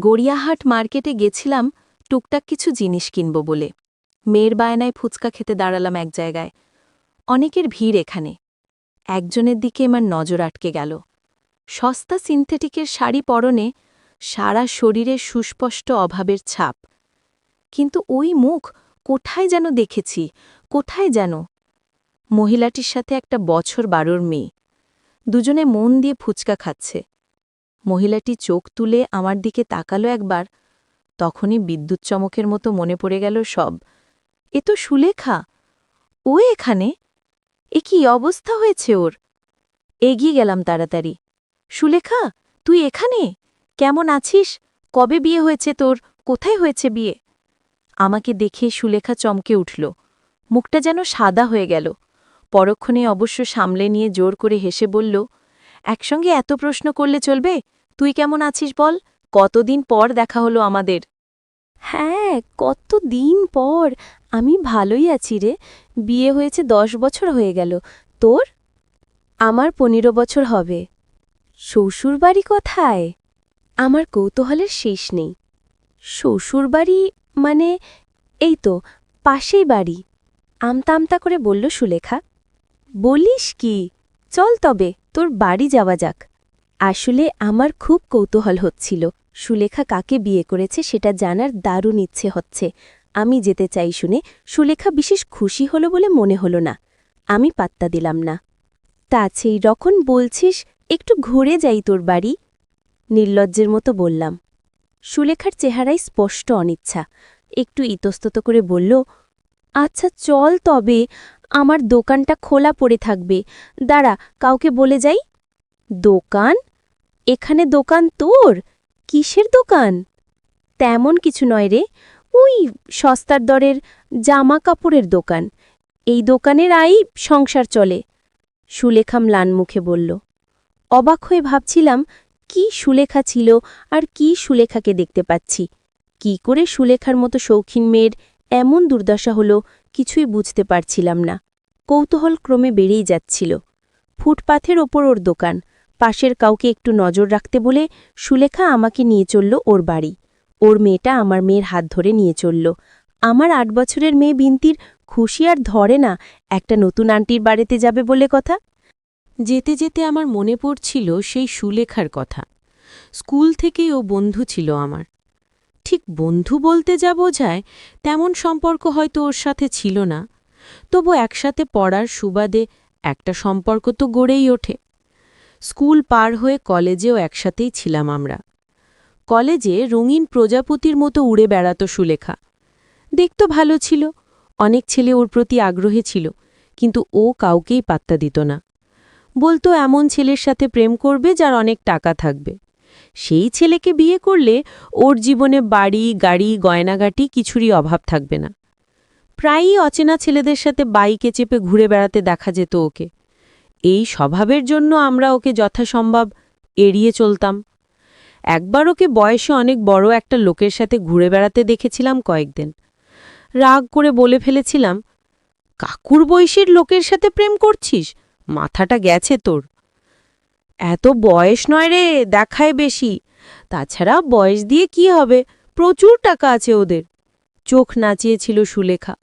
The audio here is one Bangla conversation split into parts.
গড়িয়াহাট মার্কেটে গেছিলাম, টুকটাক কিছু জিনিস কিনব বলে। মেয়ের বায়নায় ফুচকা খেতে দাঁড়ালাম এক জায়গায়। অনেকের ভিড় এখানে। একজনের দিকে আমার নজর আটকে গেল। সস্তা সিনথেটিকের শাড়ি পরনে সারা শরীরে সুস্পষ্ট অভাবের ছাপ। কিন্তু ওই মুখ কোথায় যেন দেখেছি, কোথায় যেন? মহিলাটির সাথে একটা বছর বারোর মেয়ে। দুজনে মন দিয়ে ফুচকা খাচ্ছে। মহিলাটি চোখ তুলে আমার দিকে তাকালো একবার, তখনই বিদ্যুৎ চমকের মতো মনে পড়ে গেল সব। এ তো সুলেখা, ও এখানে? এ কি অবস্থা হয়েছে ওর? এগিয়ে গেলাম তাড়াতাড়ি। সুলেখা, তুই এখানে? কেমন আছিস? কবে বিয়ে হয়েছে তোর? কোথায় হয়েছে বিয়ে? আমাকে দেখে সুলেখা চমকে উঠল। মুখটা যেন সাদা হয়ে গেল। পরক্ষণে অবশ্য সামলে নিয়ে জোর করে হেসে বলল একসঙ্গে এত প্রশ্ন করলে চলবে? তুই কেমন আছিস বল? কতদিন পর দেখা হলো আমাদের? হ্যাঁ কত দিন পর? আমি ভালোই আছি রে। বিয়ে হয়েছে দশ বছর হয়ে গেল। তোর? আমার পনেরো বছর হবে। শ্বশুরবাড়ি কোথায়? আমার কৌতূহলের শেষ নেই। শ্বশুরবাড়ি মানে এই তো, পাশেই বাড়ি। আমতা আমতা করে বলল সুলেখা। বলিস কি? চল তবে। তোর বাড়ি যাওয়া যাক। আসলে আমার খুব কৌতূহল হচ্ছিল। সুলেখা কাকে বিয়ে করেছে সেটা জানার দারুণ ইচ্ছে হচ্ছে। আমি যেতে চাই শুনে সুলেখা বিশেষ খুশি হলো বলে মনে হলো না। আমি পাত্তা দিলাম না। তা সেই রখন বলছিস, একটু ঘুরে যাই তোর বাড়ি? নির্লজ্জের মতো বললাম। সুলেখার চেহারায় স্পষ্ট অনিচ্ছা। একটু ইতস্তত করে বলল আচ্ছা চল তবে আমার দোকানটা খোলা পড়ে থাকবে। দাঁড়া, কাউকে বলে যাই। দোকান? এখানে দোকান তোর? কিসের দোকান? তেমন কিছু নয় রে। ওই সস্তার দরের জামা কাপড়ের দোকান। এই দোকানের আই সংসার চলে। সুলেখা ম্লান মুখে বলল। অবাক হয়ে ভাবছিলাম, কি সুলেখা ছিল আর কি সুলেখাকে দেখতে পাচ্ছি। কি করে সুলেখার মতো শৌখিন মেয়ের এমন দুর্দশা হলো কিছুই বুঝতে পারছিলাম না। কৌতূহল ক্রমে বেড়েই যাচ্ছিল। ফুটপাথের ওপর ওর দোকান, পাশের কাউকে একটু নজর রাখতে বলে সুলেখা আমাকে নিয়ে চলল ওর বাড়ি। ওর মেয়েটা আমার মেয়ের হাত ধরে নিয়ে চলল। আমার আট বছরের মেয়ে বিন্তির খুশি আর ধরে না একটা নতুন আন্টির বাড়িতে যাবে বলে কথা। যেতে যেতে আমার মনে পড়ছিল সেই সুলেখার কথা। স্কুল থেকেই ও বন্ধু ছিল আমার। ঠিক বন্ধু বলতে যা বোঝায়, তেমন সম্পর্ক হয়তো ওর সাথে ছিল না। তবু একসাথে পড়ার সুবাদে একটা সম্পর্ক তো গড়েই ওঠে। স্কুল পার হয়ে কলেজেও একসাথেই ছিলাম আমরা। কলেজে রঙিন প্রজাপতির মতো উড়ে বেড়াতো সুলেখা। দেখতো ভালো ছিল, অনেক ছেলে ওর প্রতি আগ্রহী ছিল, কিন্তু ও কাউকেই পাত্তা দিত না। বলতো এমন ছেলের সাথে প্রেম করবে যার অনেক টাকা থাকবে। সেই ছেলেকে বিয়ে করলে ওর জীবনে বাড়ি, গাড়ি, গয়নাগাটি কিছুরই অভাব থাকবে না। প্রায়ই অচেনা ছেলেদের সাথে বাইকে চেপে ঘুরে বেড়াতে দেখা যেত ওকে। এই স্বভাবের জন্য আমরা ওকে যথাসম্ভব এড়িয়ে চলতাম। একবার ওকে বয়সে অনেক বড় একটা লোকের সাথে ঘুরে বেড়াতে দেখেছিলাম কয়েকদিন। রাগ করে বলে ফেলেছিলাম, কাকুর বয়সীর লোকের সাথে প্রেম করছিস? মাথাটা গেছে তোর। এত বয়স নয় রে, দেখায় বেশি। তাছাড়া বয়স দিয়ে কি হবে? প্রচুর টাকা আছে ওদের। চোখ নাচিয়েছিল সুলেখা।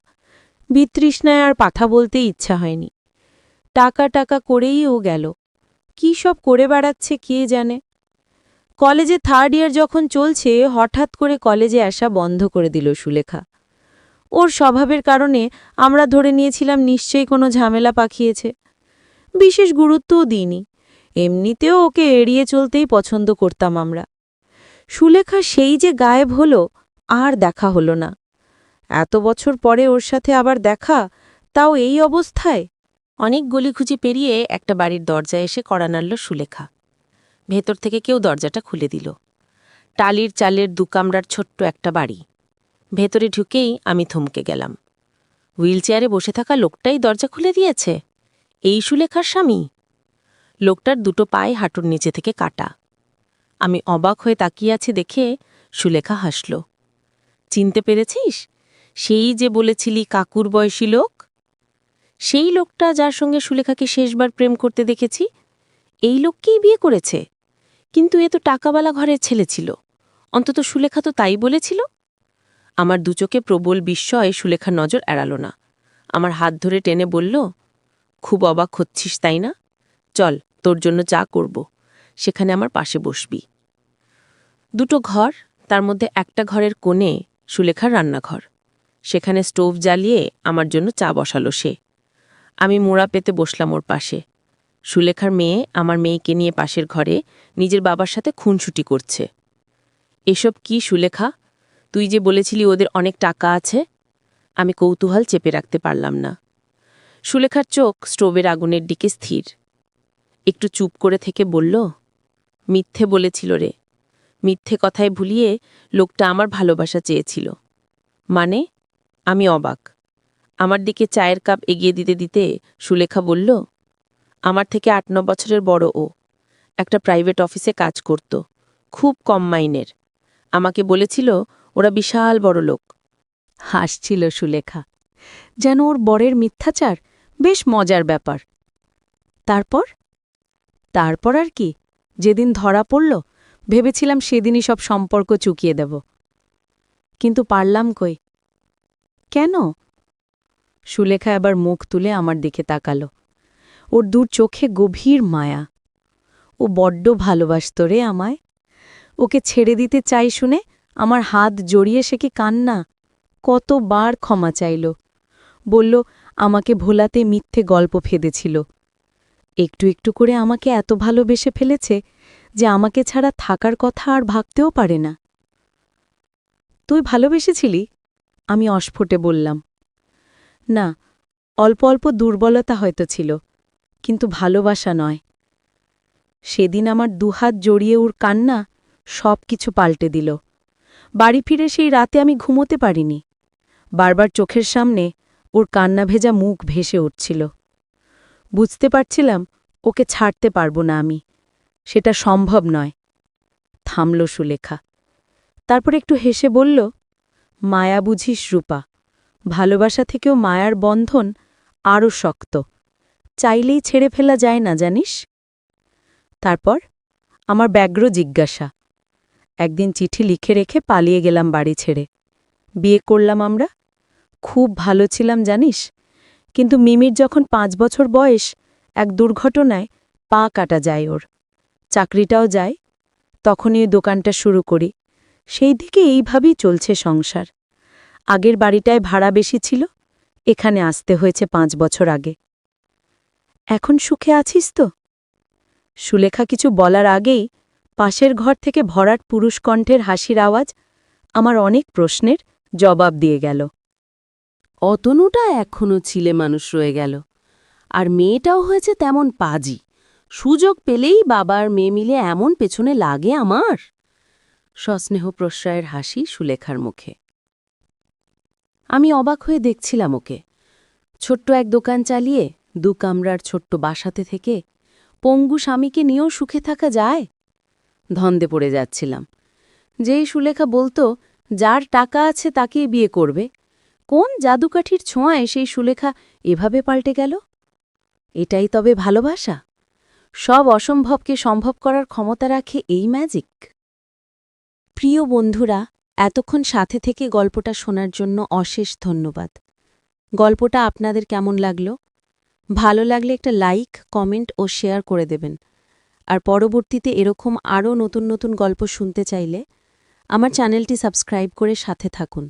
বিতৃষ্ণায় আর পাথা বলতে ইচ্ছা হয়নি। টাকা টাকা করেই ও গেল। কি সব করে বেড়াচ্ছে কে জানে? কলেজে থার্ড ইয়ার যখন চলছে, হঠাৎ করে কলেজে আসা বন্ধ করে দিল সুলেখা। ওর স্বভাবের কারণে আমরা ধরে নিয়েছিলাম নিশ্চয়ই কোনো ঝামেলা পাকিয়েছে। বিশেষ গুরুত্বও দিইনি। এমনিতেও ওকে এড়িয়ে চলতেই পছন্দ করতাম আমরা। সুলেখা সেই যে গায়েব হলো, আর দেখা হলো না। এত বছর পরে ওর সাথে আবার দেখা, তাও এই অবস্থায়? অনেক গলিখুঁজি পেরিয়ে একটা বাড়ির দরজায় এসে কড়া নাড়ল সুলেখা। ভেতর থেকে কেউ দরজাটা খুলে দিল। টালির চালের দুকামরার ছোট্ট একটা বাড়ি। ভেতরে ঢুকেই আমি থমকে গেলাম। হুইলচেয়ারে বসে থাকা লোকটাই দরজা খুলে দিয়েছে? এই সুলেখার স্বামী? লোকটার দুটো পায়ে হাঁটুর নিচে থেকে কাটা। আমি অবাক হয়ে তাকিয়ে আছি দেখে সুলেখা হাসল। চিনতে পেরেছিস? সেই যে বলেছিলি কাকুর বয়সী লোক? সেই লোকটা যার সঙ্গে সুলেখাকে শেষবার প্রেম করতে দেখেছি, এই লোককেই বিয়ে করেছে। কিন্তু এ তো টাকাওয়ালা ঘরের ছেলে ছিল। অন্তত সুলেখা তো তাই বলেছিল। আমার দুচোখে প্রবল বিস্ময়ে সুলেখার নজর এড়াল না। আমার হাত ধরে টেনে বলল, খুব অবাক হচ্ছিস, তাই না? চল তোর জন্য চা করব, সেখানে আমার পাশে বসবি। দুটো ঘর, তার মধ্যে একটা ঘরের কোণে সুলেখার রান্নাঘর। সেখানে স্টোভ জ্বালিয়ে আমার জন্য চা বসালো সে। আমি মোড়া পেতে বসলাম ওর পাশে। সুলেখার মেয়ে আমার মেয়েকে নিয়ে পাশের ঘরে নিজের বাবার সাথে খুনসুটি করছে। এসব কি সুলেখা? তুই যে বলেছিলি ওদের অনেক টাকা আছে, আমি কৌতূহল চেপে রাখতে পারলাম না। সুলেখার চোখ স্টোভের আগুনের দিকে স্থির। একটু চুপ করে থেকে বলল, মিথ্যে বলেছিল রে। মিথ্যে কথায় ভুলিয়ে লোকটা আমার ভালোবাসা চেয়েছিল। মানে আমি অবাক। আমার দিকে চায়ের কাপ এগিয়ে দিতে দিতে সুলেখা বলল, আমার থেকে আট, ন বছরের বড় ও। একটা প্রাইভেট অফিসে কাজ করত। খুব কম মাইনের। আমাকে বলেছিল, ওরা বিশাল বড় লোক। হাসছিল সুলেখা। যেন ওর বরের মিথ্যাচার বেশ মজার ব্যাপার। তারপর তারপর আর কি? যেদিন ধরা পড়ল, ভেবেছিলাম সেদিনই সব সম্পর্ক চুকিয়ে দেব। কিন্তু পারলাম কই? কেন? সুলেখা এবার মুখ তুলে আমার দিকে তাকালো। ওর দূর চোখে গভীর মায়া। ও বড্ড ভালোবাসত রে আমায়। ওকে ছেড়ে দিতে চাই শুনে আমার হাত জড়িয়ে সে কি কান্না? কতবার ক্ষমা চাইল। বলল, আমাকে ভোলাতে মিথ্যে গল্প ফেদেছিল। একটু একটু করে আমাকে এত ভালোবেসে ফেলেছে যে আমাকে ছাড়া থাকার কথা আর ভাবতেও পারে না। তুই ভালোবেসেছিলি? আমি অস্ফুটে বললাম। না, অল্প অল্প দুর্বলতা হয়তো ছিল, কিন্তু ভালোবাসা নয়। সেদিন আমার দুহাত জড়িয়ে ওর কান্না সব কিছু পাল্টে দিল। বাড়ি ফিরে সেই রাতে আমি ঘুমোতে পারিনি। বারবার চোখের সামনে ওর কান্না ভেজা মুখ ভেসে উঠছিল। বুঝতে পারছিলাম ওকে ছাড়তে পারব না আমি। সেটা সম্ভব নয়, থামল সুলেখা। তারপর একটু হেসে বলল, মায়া বুঝিস রূপা, ভালোবাসা থেকেও মায়ার বন্ধন আরও শক্ত। চাইলেই ছেড়ে ফেলা যায় না, জানিস? তারপর আমার ব্যগ্র জিজ্ঞাসা, একদিন চিঠি লিখে রেখে পালিয়ে গেলাম বাড়ি ছেড়ে। বিয়ে করলাম আমরা? খুব ভালো ছিলাম, জানিস? কিন্তু মিমির যখন পাঁচ বছর বয়স, এক দুর্ঘটনায় পা কাটা যায় ওর। চাকরিটাও যায়। তখনই দোকানটা শুরু করি। সেই দিকে এইভাবেই চলছে সংসার। আগের বাড়িটায় ভাড়া বেশি ছিল, এখানে আসতে হয়েছে পাঁচ বছর আগে। এখন সুখে আছিস তো? সুলেখা কিছু বলার আগেই পাশের ঘর থেকে ভরাট পুরুষ কণ্ঠের হাসির আওয়াজ আমার অনেক প্রশ্নের জবাব দিয়ে গেল। অতনুটা এখনও ছিলে মানুষ রয়ে গেল। আর মেয়েটাও হয়েছে তেমন পাজি। সুযোগ পেলেই বাবার মেয়ে মিলে এমন পেছনে লাগে আমার? সস্নেহ প্রশ্রয়ের হাসি সুলেখার মুখে। আমি অবাক হয়ে দেখছিলাম ওকে। ছোট্ট এক দোকান চালিয়ে দু কামরার ছোট্ট বাসাতে থেকে পঙ্গু স্বামীকে নিয়েও সুখে থাকা যায়? ধন্দে পড়ে যাচ্ছিলাম। যেই সুলেখা বলতো, যার টাকা আছে তাকেই বিয়ে করবে। কোন জাদুকাঠির ছোঁয়ায় সেই সুলেখা এভাবে পাল্টে গেল? এটাই তবে ভালোবাসা। সব অসম্ভবকে সম্ভব করার ক্ষমতা রাখে এই ম্যাজিক প্রিয় বন্ধুরা, এতক্ষণ সাথে থেকে গল্পটা শোনার জন্য অশেষ ধন্যবাদ। গল্পটা আপনাদের কেমন লাগল? ভালো লাগলে একটা লাইক কমেন্ট ও শেয়ার করে দেবেন। আর পরবর্তীতে এরকম আরও নতুন নতুন গল্প শুনতে চাইলে আমার চ্যানেলটি সাবস্ক্রাইব করে সাথে থাকুন।